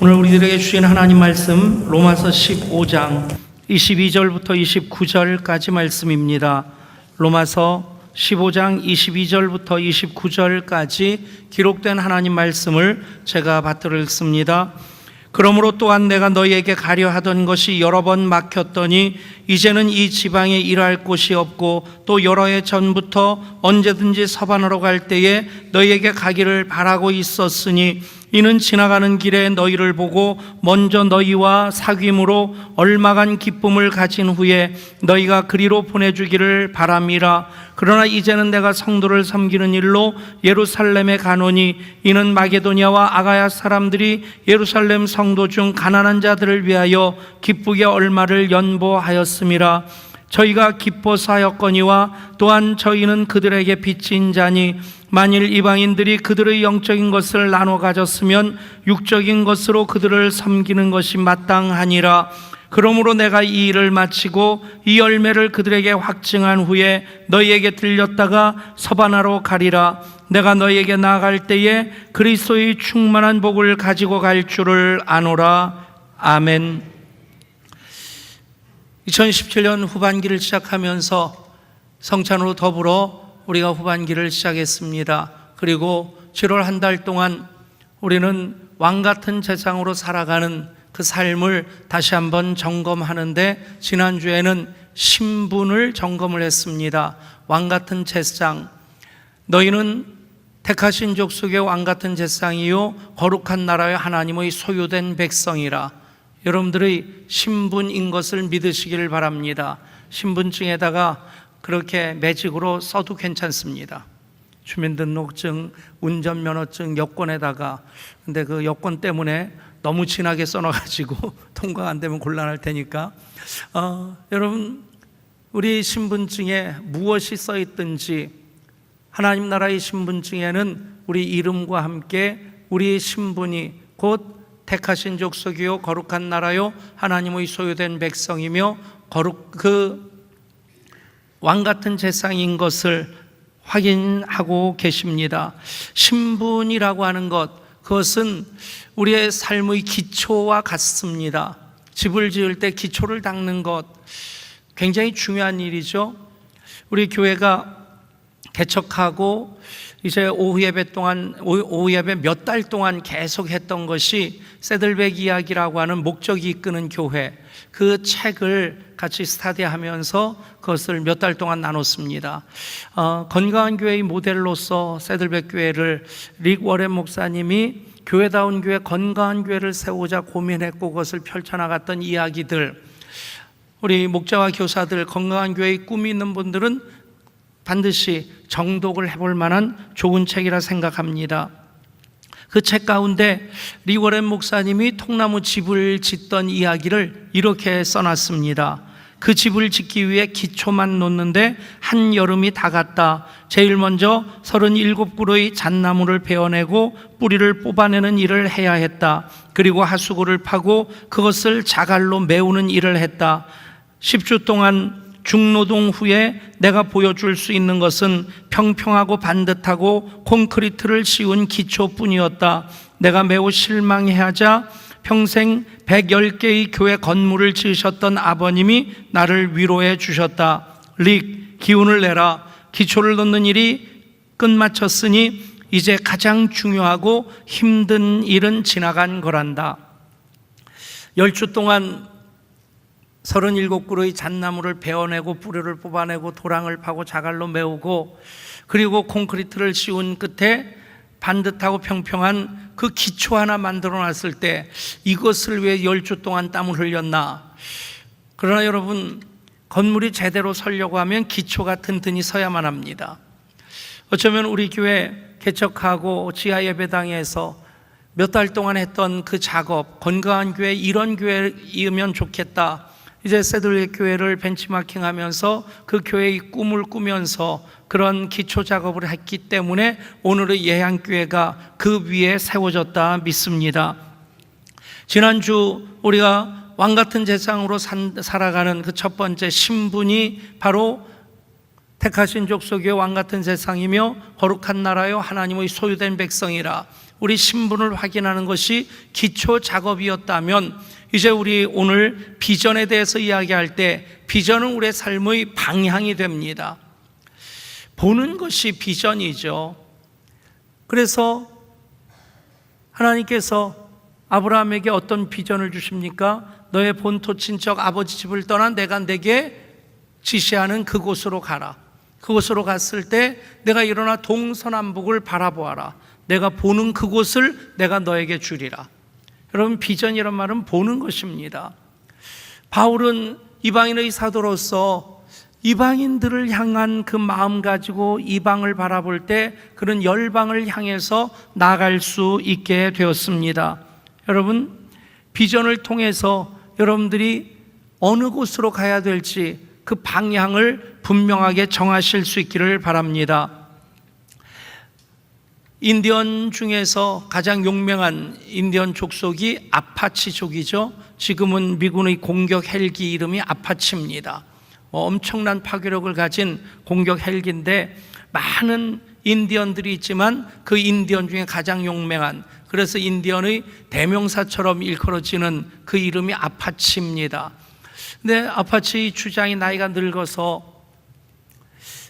오늘 우리들에게 주신 하나님 말씀 로마서 15장 22절부터 29절까지 말씀입니다. 로마서 15장 22절부터 29절까지 기록된 하나님 말씀을 제가 받들어 읽습니다. 그러므로 또한 내가 너희에게 가려 하던 것이 여러 번 막혔더니 이제는 이 지방에 일할 곳이 없고 또 여러 해 전부터 언제든지 서반으로 갈 때에 너희에게 가기를 바라고 있었으니 이는 지나가는 길에 너희를 보고 먼저 너희와 사귐으로 얼마간 기쁨을 가진 후에 너희가 그리로 보내주기를 바람이라. 그러나 이제는 내가 성도를 섬기는 일로 예루살렘에 가노니 이는 마게도니아와 아가야 사람들이 예루살렘 성도 중 가난한 자들을 위하여 기쁘게 얼마를 연보하였 음이라 저희가 기뻐서 하였거니와 또한 저희는 그들에게 빚진 자니 만일 이방인들이 그들의 영적인 것을 나눠 가졌으면 육적인 것으로 그들을 섬기는 것이 마땅하니라. 그러므로 내가 이 일을 마치고 이 열매를 그들에게 확증한 후에 너희에게 들렸다가 서바나로 가리라. 내가 너희에게 나아갈 때에 그리스도의 충만한 복을 가지고 갈 줄을 아노라. 아멘 2017년 후반기를 시작하면서 성찬으로 더불어 우리가 후반기를 시작했습니다. 그리고 7월 한 달 동안 우리는 왕 같은 재상으로 살아가는 그 삶을 다시 한번 점검하는데 지난주에는 신분을 점검을 했습니다. 왕 같은 제상. 너희는 택하신 족속의 왕 같은 제상이요 거룩한 나라의 하나님의 소유된 백성이라. 여러분들의 신분인 것을 믿으시기를 바랍니다. 신분증에다가 그렇게 매직으로 써도 괜찮습니다. 주민등록증, 운전면허증, 여권에다가 근데 그 여권 때문에 너무 진하게 써놔가지고 통과 안 되면 곤란할 테니까 어, 여러분 우리 신분증에 무엇이 써 있든지 하나님 나라의 신분증에는 우리 이름과 함께 우리의 신분이 곧 택하신 족속이요 거룩한 나라요 하나님의 소유된 백성이며 거룩 그 왕 같은 재상인 것을 확인하고 계십니다. 신분이라고 하는 것 그것은 우리의 삶의 기초와 같습니다. 집을 지을 때 기초를 닦는 것 굉장히 중요한 일이죠. 우리 교회가 개척하고 이제 오후 예배 동안 오후 예배 몇 달 동안 계속 했던 것이 세들백 이야기라고 하는 목적이 이끄는 교회 그 책을 같이 스타디하면서 그것을 몇 달 동안 나눴습니다. 어, 건강한 교회의 모델로서 세들백 교회를 릭 워렌 목사님이 교회다운 교회 건강한 교회를 세우자 고민했고 그것을 펼쳐나갔던 이야기들 우리 목자와 교사들 건강한 교회의 꿈이 있는 분들은 반드시 정독을 해볼 만한 좋은 책이라 생각합니다. 그 책 가운데 리워렌 목사님이 통나무 집을 짓던 이야기를 이렇게 써놨습니다. 그 집을 짓기 위해 기초만 놓는데 한 여름이 다 갔다. 제일 먼저 37그루의 잣나무를 베어내고 뿌리를 뽑아내는 일을 해야 했다. 그리고 하수구를 파고 그것을 자갈로 메우는 일을 했다. 10주 동안 중노동 후에 내가 보여줄 수 있는 것은 평평하고 반듯하고 콘크리트를 씌운 기초뿐이었다. 내가 매우 실망해 하자 평생 110개의 교회 건물을 지으셨던 아버님이 나를 위로해 주셨다. 릭, 기운을 내라. 기초를 넣는 일이 끝마쳤으니 이제 가장 중요하고 힘든 일은 지나간 거란다. 열 주 동안 37그루의 잣나무를 베어내고 뿌리를 뽑아내고 도랑을 파고 자갈로 메우고 그리고 콘크리트를 씌운 끝에 반듯하고 평평한 그 기초 하나 만들어 놨을 때 이것을 왜 열 주 동안 땀을 흘렸나? 그러나 여러분 건물이 제대로 서려고 하면 기초가 튼튼히 서야만 합니다. 어쩌면 우리 교회 개척하고 지하 예배당에서 몇 달 동안 했던 그 작업, 건강한 교회 이런 교회이면 좋겠다. 이제 세들의 교회를 벤치마킹 하면서 그 교회의 꿈을 꾸면서 그런 기초 작업을 했기 때문에 오늘의 예향교회가 그 위에 세워졌다 믿습니다. 지난주 우리가 왕 같은 재상으로 산, 살아가는 그 첫 번째 신분이 바로 택하신 족속의 왕 같은 세상이며 거룩한 나라요 하나님의 소유된 백성이라 우리 신분을 확인하는 것이 기초 작업이었다면 이제 우리 오늘 비전에 대해서 이야기할 때 비전은 우리의 삶의 방향이 됩니다. 보는 것이 비전이죠. 그래서 하나님께서 아브라함에게 어떤 비전을 주십니까? 너의 본토 친척 아버지 집을 떠나 내가 내게 지시하는 그곳으로 가라. 그곳으로 갔을 때 내가 일어나 동서남북을 바라보아라. 내가 보는 그곳을 내가 너에게 주리라. 여러분 비전이란 말은 보는 것입니다. 바울은 이방인의 사도로서 이방인들을 향한 그 마음 가지고 이방을 바라볼 때 그런 열방을 향해서 나갈 수 있게 되었습니다. 여러분 비전을 통해서 여러분들이 어느 곳으로 가야 될지 그 방향을 분명하게 정하실 수 있기를 바랍니다. 인디언 중에서 가장 용맹한 인디언 족속이 아파치족이죠. 지금은 미군의 공격 헬기 이름이 아파치입니다. 뭐 엄청난 파괴력을 가진 공격 헬기인데 많은 인디언들이 있지만 그 인디언 중에 가장 용맹한 그래서 인디언의 대명사처럼 일컬어지는 그 이름이 아파치입니다. 근데 아파치 주장이 나이가 늙어서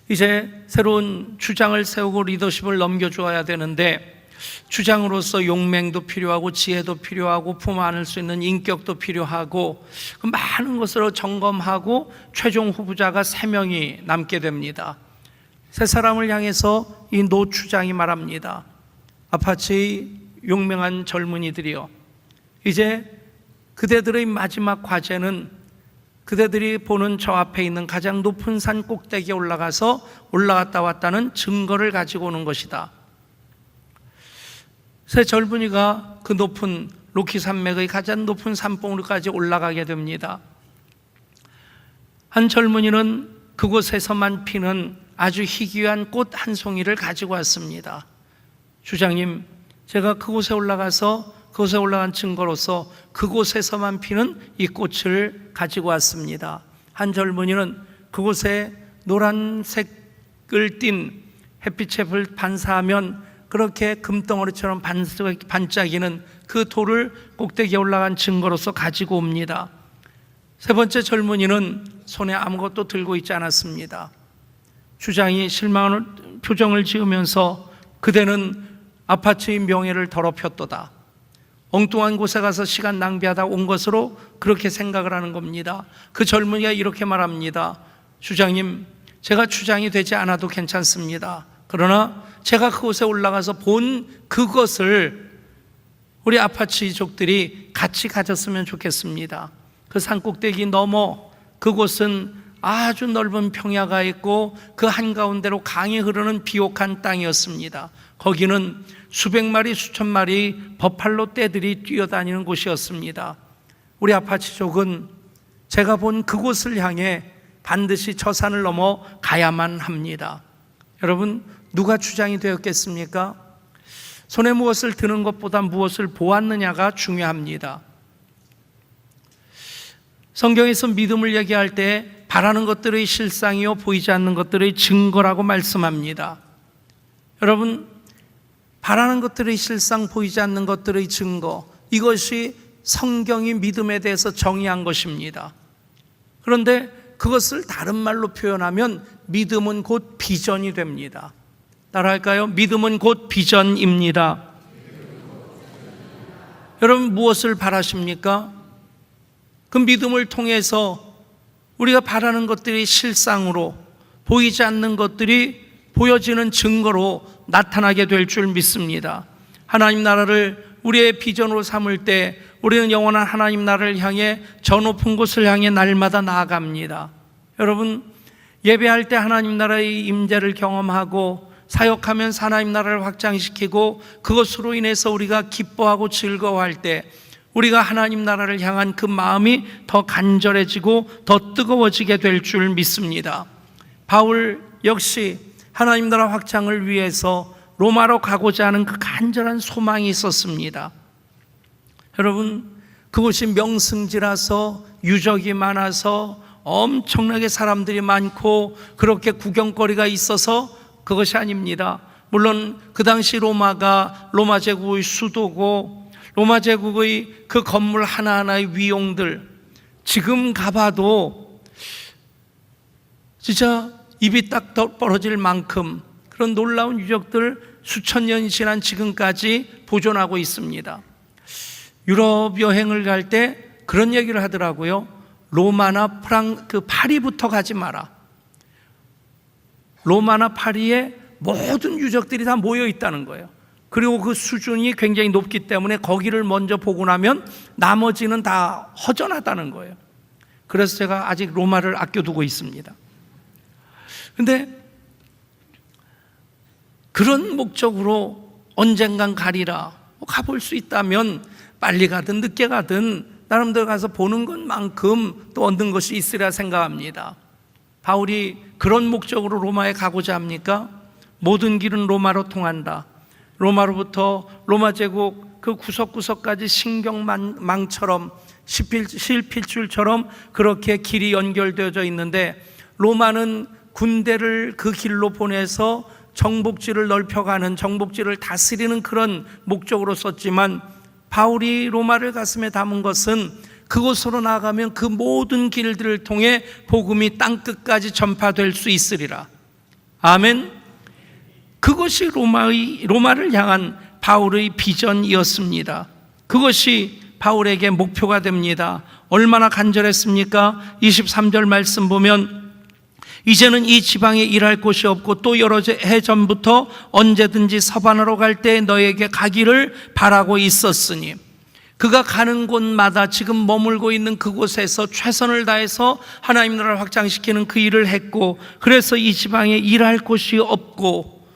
이제 새로운 주장을 세우고 리더십을 넘겨주어야 되는데 주장으로서 용맹도 필요하고 지혜도 필요하고 품 안을 수 있는 인격도 필요하고 그 많은 것으로 점검하고 최종 후보자가 세 명이 남게 됩니다. 세 사람을 향해서 이노 주장이 말합니다. 아파치의 용맹한 젊은이들이요. 이제 그대들의 마지막 과제는 그대들이 보는 저 앞에 있는 가장 높은 산 꼭대기에 올라가서 올라갔다 왔다는 증거를 가지고 오는 것이다. 새 젊은이가 그 높은 로키 산맥의 가장 높은 산봉우리까지 올라가게 됩니다. 한 젊은이는 그곳에서만 피는 아주 희귀한 꽃 한 송이를 가지고 왔습니다. 주장님, 제가 그곳에 올라가서 그곳에 올라간 증거로서 그곳에서만 피는 이 꽃을 가지고 왔습니다. 한 젊은이는 그곳에 노란색을 띤 햇빛에 반사하면 그렇게 금덩어리처럼 반짝이는 그 돌을 꼭대기에 올라간 증거로서 가지고 옵니다. 세 번째 젊은이는 손에 아무것도 들고 있지 않았습니다. 주장이 실망하는 표정을 지으면서 그대는 아파트의 명예를 더럽혔도다. 엉뚱한 곳에 가서 시간 낭비하다 온 것으로 그렇게 생각을 하는 겁니다. 그 젊은이가 이렇게 말합니다. 주장님, 제가 주장이 되지 않아도 괜찮습니다. 그러나 제가 그곳에 올라가서 본 그것을 우리 아파치족들이 같이 가졌으면 좋겠습니다. 그 산꼭대기 넘어 그곳은 아주 넓은 평야가 있고 그 한가운데로 강이 흐르는 비옥한 땅이었습니다. 거기는 수백 마리, 수천 마리 버팔로 떼들이 뛰어다니는 곳이었습니다. 우리 아파치족은 제가 본 그곳을 향해 반드시 저 산을 넘어 가야만 합니다. 여러분, 누가 주장이 되었겠습니까? 손에 무엇을 드는 것보다 무엇을 보았느냐가 중요합니다. 성경에서 믿음을 얘기할 때 바라는 것들의 실상이요 보이지 않는 것들의 증거라고 말씀합니다. 여러분 바라는 것들의 실상 보이지 않는 것들의 증거 이것이 성경이 믿음에 대해서 정의한 것입니다. 그런데 그것을 다른 말로 표현하면 믿음은 곧 비전이 됩니다. 따라할까요? 믿음은 곧 비전입니다. 여러분 무엇을 바라십니까? 그 믿음을 통해서 우리가 바라는 것들이 실상으로 보이지 않는 것들이 보여지는 증거로 나타나게 될 줄 믿습니다. 하나님 나라를 우리의 비전으로 삼을 때 우리는 영원한 하나님 나라를 향해 저 높은 곳을 향해 날마다 나아갑니다. 여러분 예배할 때 하나님 나라의 임재를 경험하고 사역하면서 하나님 나라를 확장시키고 그것으로 인해서 우리가 기뻐하고 즐거워할 때 우리가 하나님 나라를 향한 그 마음이 더 간절해지고 더 뜨거워지게 될 줄 믿습니다. 바울 역시 하나님 나라 확장을 위해서 로마로 가고자 하는 그 간절한 소망이 있었습니다. 여러분, 그곳이 명승지라서 유적이 많아서 엄청나게 사람들이 많고 그렇게 구경거리가 있어서 그것이 아닙니다. 물론 그 당시 로마가 로마 제국의 수도고 로마 제국의 그 건물 하나하나의 위용들 지금 가봐도 진짜 입이 딱 벌어질 만큼 그런 놀라운 유적들 수천 년이 지난 지금까지 보존하고 있습니다. 유럽 여행을 갈 때 그런 얘기를 하더라고요. 로마나 프랑 그 파리부터 가지 마라. 로마나 파리에 모든 유적들이 다 모여 있다는 거예요. 그리고 그 수준이 굉장히 높기 때문에 거기를 먼저 보고 나면 나머지는 다 허전하다는 거예요. 그래서 제가 아직 로마를 아껴두고 있습니다. 근데 그런 목적으로 언젠간 가리라 뭐 가볼 수 있다면 빨리 가든 늦게 가든 나름대로 가서 보는 것만큼 또 얻는 것이 있으리라 생각합니다. 바울이 그런 목적으로 로마에 가고자 합니까? 모든 길은 로마로 통한다. 로마로부터 로마 제국 그 구석구석까지 신경망처럼 실필줄처럼 그렇게 길이 연결되어져 있는데 로마는 군대를 그 길로 보내서 정복지를 넓혀가는 정복지를 다스리는 그런 목적으로 썼지만 바울이 로마를 가슴에 담은 것은 그곳으로 나아가면 그 모든 길들을 통해 복음이 땅 끝까지 전파될 수 있으리라. 아멘. 그것이 로마의 로마를 향한 바울의 비전이었습니다. 그것이 바울에게 목표가 됩니다. 얼마나 간절했습니까? 23절 말씀 보면 이제는 이 지방에 일할 곳이 없고 또 여러 해 전부터 언제든지 서반으로 갈 때 너에게 가기를 바라고 있었으니 그가 가는 곳마다 지금 머물고 있는 그곳에서 최선을 다해서 하나님 나라를 확장시키는 그 일을 했고 그래서 이 지방에 일할 곳이 없고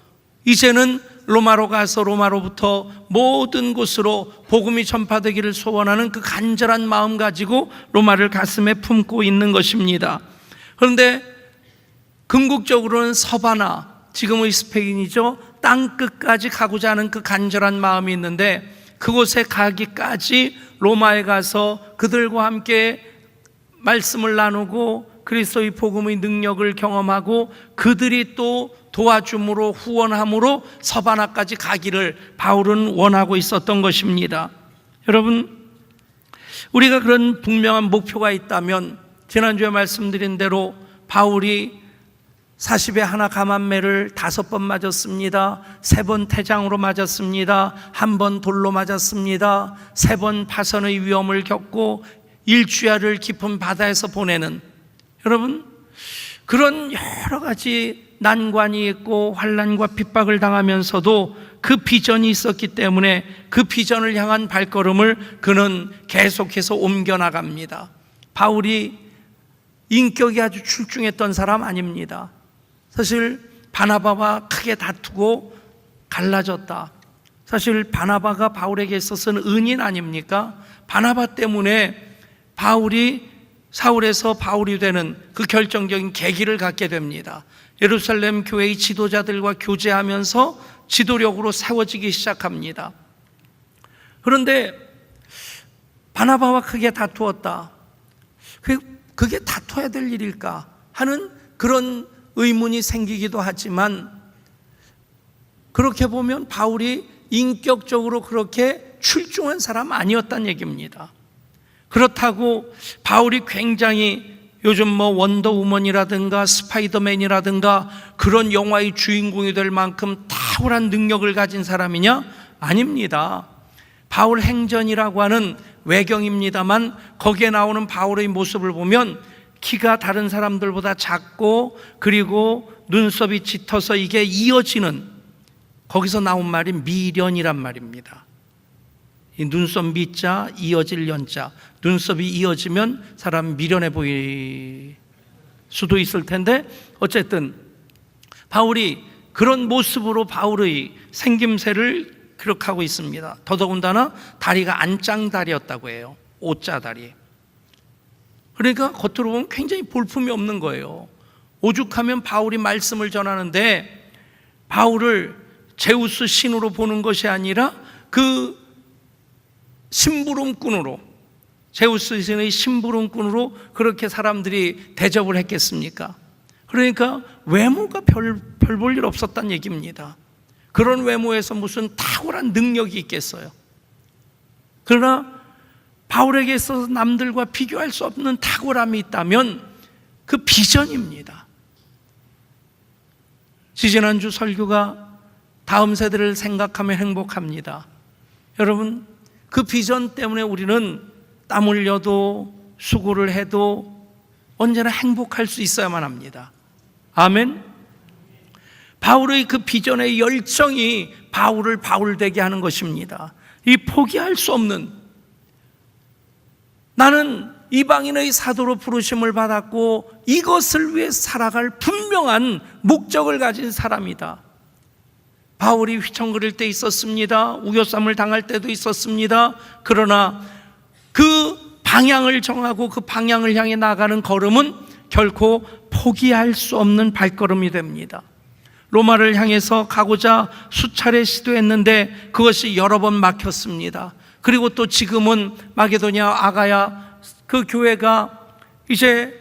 이제는 로마로 가서 로마로부터 모든 곳으로 복음이 전파되기를 소원하는 그 간절한 마음 가지고 로마를 가슴에 품고 있는 것입니다. 그런데 궁극적으로는 서바나, 지금의 스페인이죠. 땅 끝까지 가고자 하는 그 간절한 마음이 있는데 그곳에 가기까지 로마에 가서 그들과 함께 말씀을 나누고 그리스도의 복음의 능력을 경험하고 그들이 또 도와줌으로 후원함으로 서바나까지 가기를 바울은 원하고 있었던 것입니다. 여러분, 우리가 그런 분명한 목표가 있다면 지난주에 말씀드린 대로 바울이 40에 하나 감한매를 다섯 번 맞았습니다. 세 번 태장으로 맞았습니다. 한 번 돌로 맞았습니다. 세 번 파선의 위험을 겪고 일주야를 깊은 바다에서 보내는 여러분 그런 여러 가지 난관이 있고 환란과 핍박을 당하면서도 그 비전이 있었기 때문에 그 비전을 향한 발걸음을 그는 계속해서 옮겨 나갑니다. 바울이 인격이 아주 출중했던 사람 아닙니다. 사실 바나바와 크게 다투고 갈라졌다. 사실 바나바가 바울에게 있어서는 은인 아닙니까? 바나바 때문에 바울이 사울에서 바울이 되는 그 결정적인 계기를 갖게 됩니다. 예루살렘 교회의 지도자들과 교제하면서 지도력으로 세워지기 시작합니다. 그런데 바나바와 크게 다투었다. 그게 다투어야 될 일일까 하는 그런 의문이 생기기도 하지만 그렇게 보면 바울이 인격적으로 그렇게 출중한 사람 아니었단 얘기입니다. 그렇다고 바울이 굉장히 요즘 뭐 원더우먼이라든가 스파이더맨이라든가 그런 영화의 주인공이 될 만큼 탁월한 능력을 가진 사람이냐? 아닙니다. 바울 행전이라고 하는 외경입니다만 거기에 나오는 바울의 모습을 보면 키가 다른 사람들보다 작고 그리고 눈썹이 짙어서 이게 이어지는 거기서 나온 말이 미련이란 말입니다. 이 눈썹 미자 이어질 연자 눈썹이 이어지면 사람 미련해 보일 수도 있을 텐데 어쨌든 바울이 그런 모습으로 바울의 생김새를 기록하고 있습니다. 더더군다나 다리가 안짱다리였다고 해요. 오자다리. 그러니까 겉으로 보면 굉장히 볼품이 없는 거예요. 오죽하면 바울이 말씀을 전하는데 바울을 제우스 신으로 보는 것이 아니라 그 심부름꾼으로 제우스 신의 심부름꾼으로 그렇게 사람들이 대접을 했겠습니까? 그러니까 외모가 별 별 볼 일 없었단 얘기입니다. 그런 외모에서 무슨 탁월한 능력이 있겠어요. 그러나 바울에게 있어서 남들과 비교할 수 없는 탁월함이 있다면 그 비전입니다. 지지난주 설교가 다음 세대를 생각하며 행복합니다. 여러분, 그 비전 때문에 우리는 땀 흘려도 수고를 해도 언제나 행복할 수 있어야만 합니다. 아멘. 바울의 그 비전의 열정이 바울을 바울되게 하는 것입니다. 이 포기할 수 없는 나는 이방인의 사도로 부르심을 받았고 이것을 위해 살아갈 분명한 목적을 가진 사람이다. 바울이 휘청거릴 때 있었습니다. 우겨쌈을 당할 때도 있었습니다. 그러나 그 방향을 정하고 그 방향을 향해 나가는 걸음은 결코 포기할 수 없는 발걸음이 됩니다. 로마를 향해서 가고자 수차례 시도했는데 그것이 여러 번 막혔습니다. 그리고 또 지금은 마게도냐 아가야 그 교회가 이제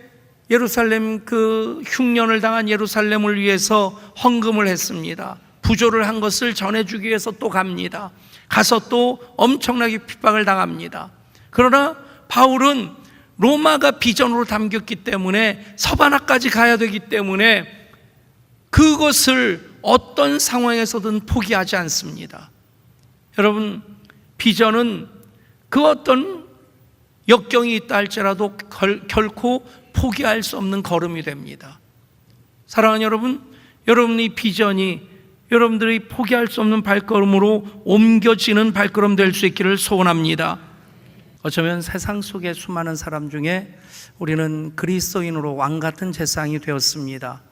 예루살렘 그 흉년을 당한 예루살렘을 위해서 헌금을 했습니다. 부조를 한 것을 전해주기 위해서 또 갑니다. 가서 또 엄청나게 핍박을 당합니다. 그러나 바울은 로마가 비전으로 담겼기 때문에 서바나까지 가야 되기 때문에 그것을 어떤 상황에서든 포기하지 않습니다. 여러분, 비전은 그 어떤 역경이 있다 할지라도 결, 결코 포기할 수 없는 걸음이 됩니다. 사랑하는 여러분, 여러분의 비전이 여러분들이 포기할 수 없는 발걸음으로 옮겨지는 발걸음 될 수 있기를 소원합니다. 어쩌면 세상 속의 수많은 사람 중에 우리는 그리스도인으로 왕 같은 재상이 되었습니다.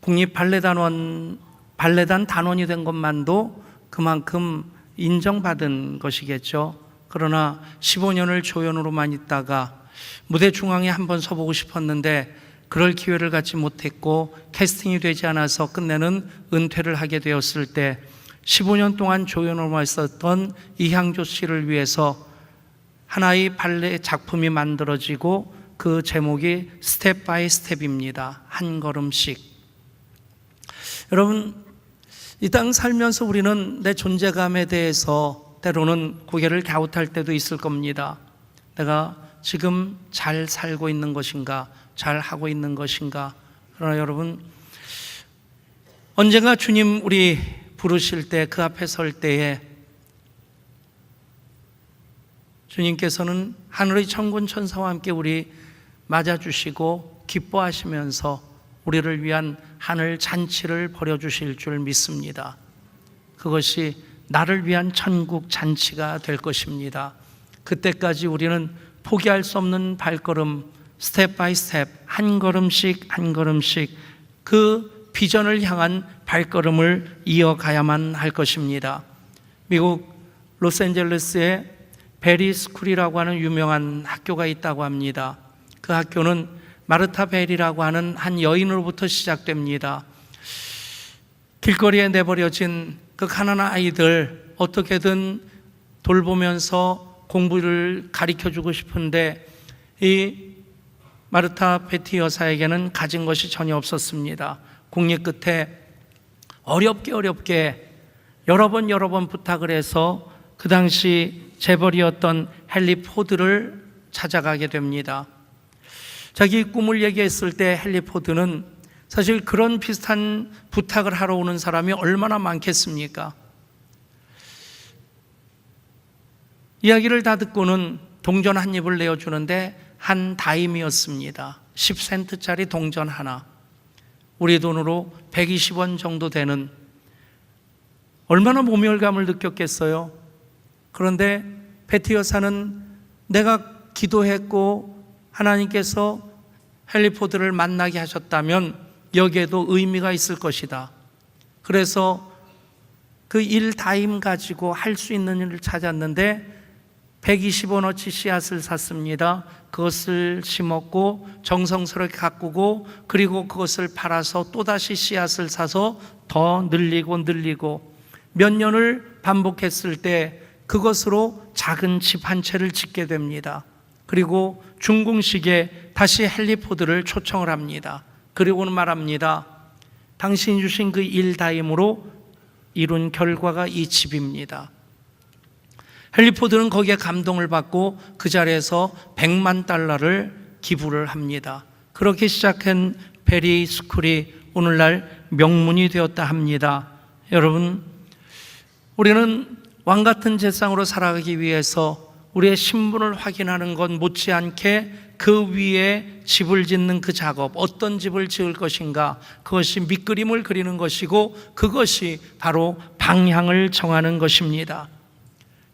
국립 발레단원 발레단 단원이 된 것만도 그만큼 인정받은 것이겠죠. 그러나 15년을 조연으로만 있다가 무대 중앙에 한번 서보고 싶었는데 그럴 기회를 갖지 못했고 캐스팅이 되지 않아서 끝내는 은퇴를 하게 되었을 때 15년 동안 조연으로만 있었던 이향조 씨를 위해서 하나의 발레 작품이 만들어지고 그 제목이 스텝 바이 스텝입니다. 한 걸음씩. 여러분, 이 땅 살면서 우리는 내 존재감에 대해서 때로는 고개를 갸웃할 때도 있을 겁니다. 내가 지금 잘 살고 있는 것인가, 잘 하고 있는 것인가. 그러나 여러분, 언젠가 주님 우리 부르실 때 그 앞에 설 때에 주님께서는 하늘의 천군 천사와 함께 우리 맞아주시고 기뻐하시면서 우리를 위한 하늘 잔치를 벌여주실 줄 믿습니다. 그것이 나를 위한 천국 잔치가 될 것입니다. 그때까지 우리는 포기할 수 없는 발걸음, 스텝 바이 스텝, 한 걸음씩 한 걸음씩 그 비전을 향한 발걸음을 이어가야만 할 것입니다. 미국 로스앤젤레스에 베리 스쿨이라고 하는 유명한 학교가 있다고 합니다. 그 학교는 마르타 벨이라고 하는 한 여인으로부터 시작됩니다. 길거리에 내버려진 그 가난한 아이들 어떻게든 돌보면서 공부를 가르쳐 주고 싶은데 이 마르타 베티 여사에게는 가진 것이 전혀 없었습니다. 공리 끝에 어렵게 어렵게 여러 번 여러 번 부탁을 해서 그 당시 재벌이었던 헨리 포드를 찾아가게 됩니다. 자기 꿈을 얘기했을 때 헨리 포드는 사실 그런 비슷한 부탁을 하러 오는 사람이 얼마나 많겠습니까? 이야기를 다 듣고는 동전 한 입을 내어주는데 한 다임이었습니다. 10센트짜리 동전 하나. 우리 돈으로 120원 정도 되는 얼마나 모멸감을 느꼈겠어요? 그런데 베티 여사는 내가 기도했고 하나님께서 헬리포드를 만나게 하셨다면 여기에도 의미가 있을 것이다. 그래서 그 일 다임 가지고 할 수 있는 일을 찾았는데 120원어치 씨앗을 샀습니다. 그것을 심었고 정성스럽게 가꾸고 그리고 그것을 팔아서 또다시 씨앗을 사서 더 늘리고 늘리고 몇 년을 반복했을 때 그것으로 작은 집 한 채를 짓게 됩니다. 그리고 중공식에 다시 헬리포드를 초청을 합니다. 그리고는 말합니다. 당신이 주신 그 일다임으로 이룬 결과가 이 집입니다. 헨리포드는 거기에 감동을 받고 그 자리에서 100만 달러를 기부를 합니다. 그렇게 시작한 베리 스쿨이 오늘날 명문이 되었다 합니다. 여러분, 우리는 왕 같은 세상으로 살아가기 위해서 우리의 신분을 확인하는 것 못지않게 그 위에 집을 짓는 그 작업, 어떤 집을 지을 것인가, 그것이 밑그림을 그리는 것이고 그것이 바로 방향을 정하는 것입니다.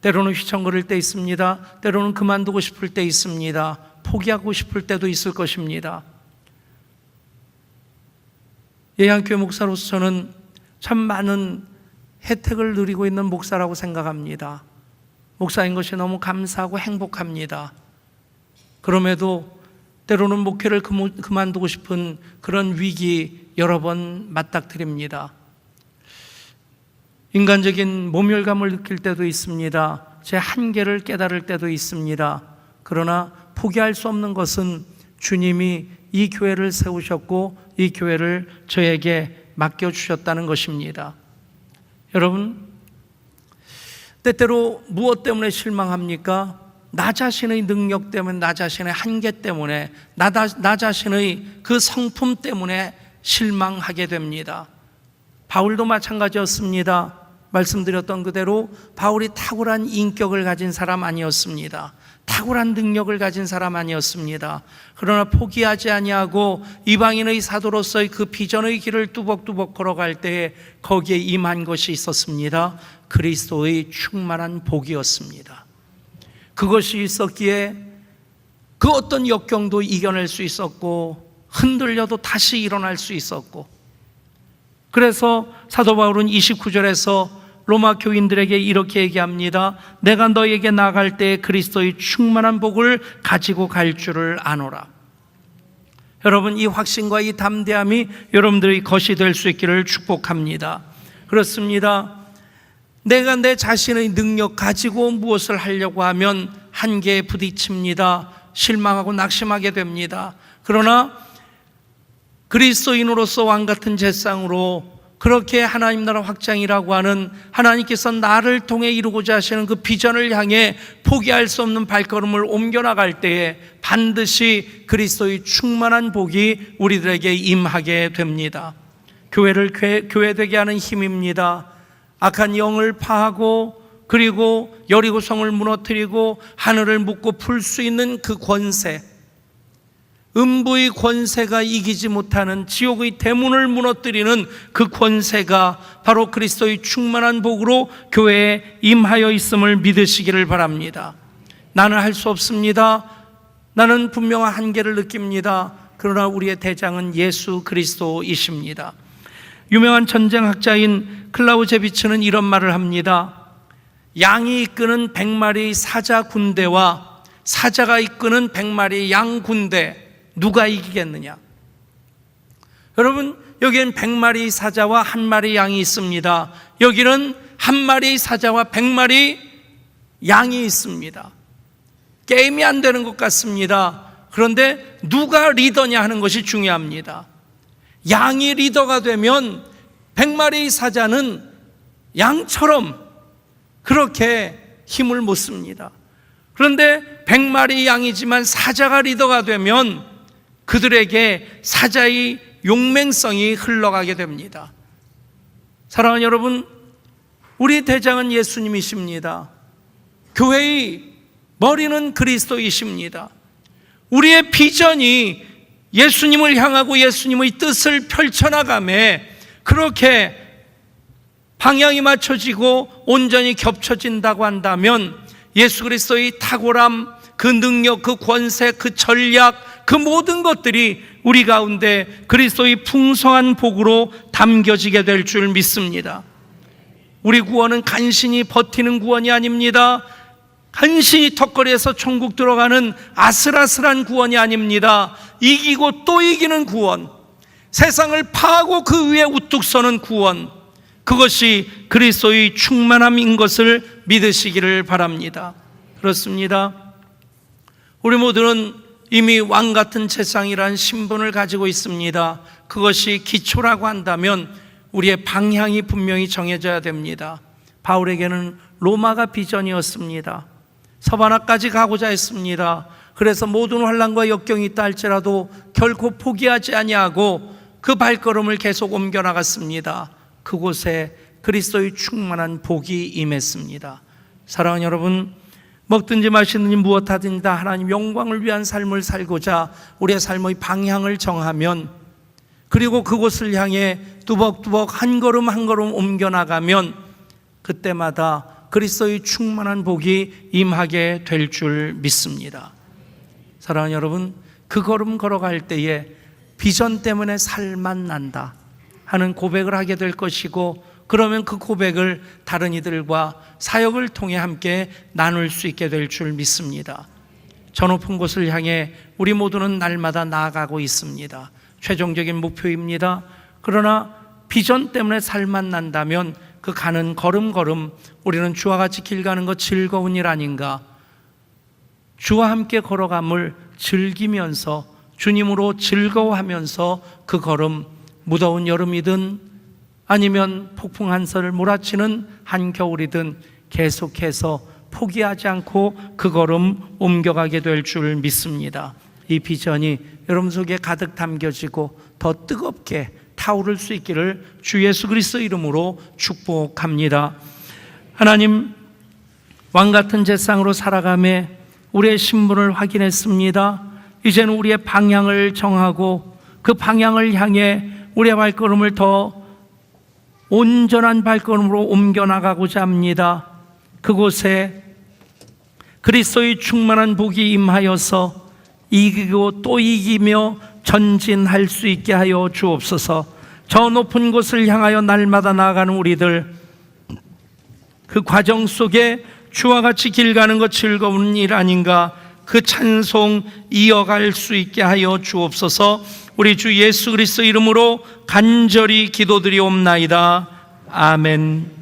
때로는 휘청거릴 때 있습니다. 때로는 그만두고 싶을 때 있습니다. 포기하고 싶을 때도 있을 것입니다. 예양교회 목사로서 저는 참 많은 혜택을 누리고 있는 목사라고 생각합니다. 목사인 것이 너무 감사하고 행복합니다. 그럼에도 때로는 목회를 그만두고 싶은 그런 위기 여러 번 맞닥뜨립니다. 인간적인 모멸감을 느낄 때도 있습니다. 제 한계를 깨달을 때도 있습니다. 그러나 포기할 수 없는 것은 주님이 이 교회를 세우셨고 이 교회를 저에게 맡겨주셨다는 것입니다. 여러분, 때때로 무엇 때문에 실망합니까? 나 자신의 능력 때문에, 나 자신의 한계 때문에, 나, 다- 나 자신의 그 성품 때문에 실망하게 됩니다. 바울도 마찬가지였습니다. 말씀드렸던 그대로 바울이 탁월한 인격을 가진 사람 아니었습니다. 탁월한 능력을 가진 사람 아니었습니다. 그러나 포기하지 아니하고 이방인의 사도로서의 그 비전의 길을 뚜벅뚜벅 걸어갈 때에 거기에 임한 것이 있었습니다. 그리스도의 충만한 복이었습니다. 그것이 있었기에 그 어떤 역경도 이겨낼 수 있었고 흔들려도 다시 일어날 수 있었고 그래서 사도 바울은 29절에서 로마 교인들에게 이렇게 얘기합니다. 내가 너에게 나갈 때 그리스도의 충만한 복을 가지고 갈 줄을 아노라. 여러분 이 확신과 이 담대함이 여러분들의 것이 될 수 있기를 축복합니다. 그렇습니다. 내가 내 자신의 능력 가지고 무엇을 하려고 하면 한계에 부딪힙니다. 실망하고 낙심하게 됩니다. 그러나 그리스도인으로서 왕 같은 제상으로 그렇게 하나님 나라 확장이라고 하는 하나님께서 나를 통해 이루고자 하시는 그 비전을 향해 포기할 수 없는 발걸음을 옮겨 나갈 때에 반드시 그리스도의 충만한 복이 우리들에게 임하게 됩니다. 교회를 교회, 교회되게 하는 힘입니다. 악한 영을 파하고 그리고 여리고성을 무너뜨리고 하늘을 묶고 풀 수 있는 그 권세 음부의 권세가 이기지 못하는 지옥의 대문을 무너뜨리는 그 권세가 바로 그리스도의 충만한 복으로 교회에 임하여 있음을 믿으시기를 바랍니다. 나는 할 수 없습니다. 나는 분명한 한계를 느낍니다. 그러나 우리의 대장은 예수 그리스도이십니다. 유명한 전쟁학자인 클라우제비츠는 이런 말을 합니다. 양이 이끄는 백마리 사자 군대와 사자가 이끄는 백마리 양 군대 누가 이기겠느냐? 여러분, 여기엔 백마리 사자와 한 마리 양이 있습니다. 여기는 한 마리 사자와 백마리 양이 있습니다. 게임이 안 되는 것 같습니다. 그런데 누가 리더냐 하는 것이 중요합니다. 양이 리더가 되면 백마리 사자는 양처럼 그렇게 힘을 못 씁니다. 그런데 백마리 양이지만 사자가 리더가 되면 그들에게 사자의 용맹성이 흘러가게 됩니다. 사랑하는 여러분, 우리 대장은 예수님이십니다. 교회의 머리는 그리스도이십니다. 우리의 비전이 예수님을 향하고 예수님의 뜻을 펼쳐나감에 그렇게 방향이 맞춰지고 온전히 겹쳐진다고 한다면 예수 그리스도의 탁월함, 그 능력, 그 권세, 그 전략, 그 모든 것들이 우리 가운데 그리스도의 풍성한 복으로 담겨지게 될 줄 믿습니다. 우리 구원은 간신히 버티는 구원이 아닙니다. 간신히 턱걸이에서 천국 들어가는 아슬아슬한 구원이 아닙니다. 이기고 또 이기는 구원. 세상을 파하고 그 위에 우뚝 서는 구원. 그것이 그리스도의 충만함인 것을 믿으시기를 바랍니다. 그렇습니다. 우리 모두는 이미 왕 같은 세상이란 신분을 가지고 있습니다. 그것이 기초라고 한다면 우리의 방향이 분명히 정해져야 됩니다. 바울에게는 로마가 비전이었습니다. 서바나까지 가고자 했습니다. 그래서 모든 환란과 역경이 있다 할지라도 결코 포기하지 아니하고 그 발걸음을 계속 옮겨 나갔습니다. 그곳에 그리스도의 충만한 복이 임했습니다. 사랑하는 여러분, 먹든지 마시든지 무엇하든지 다 하나님 영광을 위한 삶을 살고자 우리의 삶의 방향을 정하면 그리고 그곳을 향해 뚜벅뚜벅 한 걸음 한 걸음 옮겨 나가면 그때마다 그리스도의 충만한 복이 임하게 될 줄 믿습니다. 사랑하는 여러분, 그 걸음 걸어갈 때에 비전 때문에 살만 난다 하는 고백을 하게 될 것이고 그러면 그 고백을 다른 이들과 사역을 통해 함께 나눌 수 있게 될 줄 믿습니다. 저 높은 곳을 향해 우리 모두는 날마다 나아가고 있습니다. 최종적인 목표입니다. 그러나 비전 때문에 살만 난다면 그 가는 걸음걸음 우리는 주와 같이 길 가는 것 즐거운 일 아닌가? 주와 함께 걸어감을 즐기면서 주님으로 즐거워하면서 그 걸음 무더운 여름이든 아니면 폭풍 한설을 몰아치는 한겨울이든 계속해서 포기하지 않고 그 걸음 옮겨가게 될 줄 믿습니다. 이 비전이 여러분 속에 가득 담겨지고 더 뜨겁게 타오를 수 있기를 주 예수 그리스도 이름으로 축복합니다. 하나님 왕 같은 제상으로 살아가며 우리의 신분을 확인했습니다. 이제는 우리의 방향을 정하고 그 방향을 향해 우리의 발걸음을 더 온전한 발걸음으로 옮겨 나가고자 합니다. 그곳에 그리스도의 충만한 복이 임하여서 이기고 또 이기며 전진할 수 있게 하여 주옵소서. 저 높은 곳을 향하여 날마다 나아가는 우리들 그 과정 속에 주와 같이 길 가는 것 즐거운 일 아닌가 그 찬송 이어갈 수 있게 하여 주옵소서. 우리 주 예수 그리스도 이름으로 간절히 기도드리옵나이다. 아멘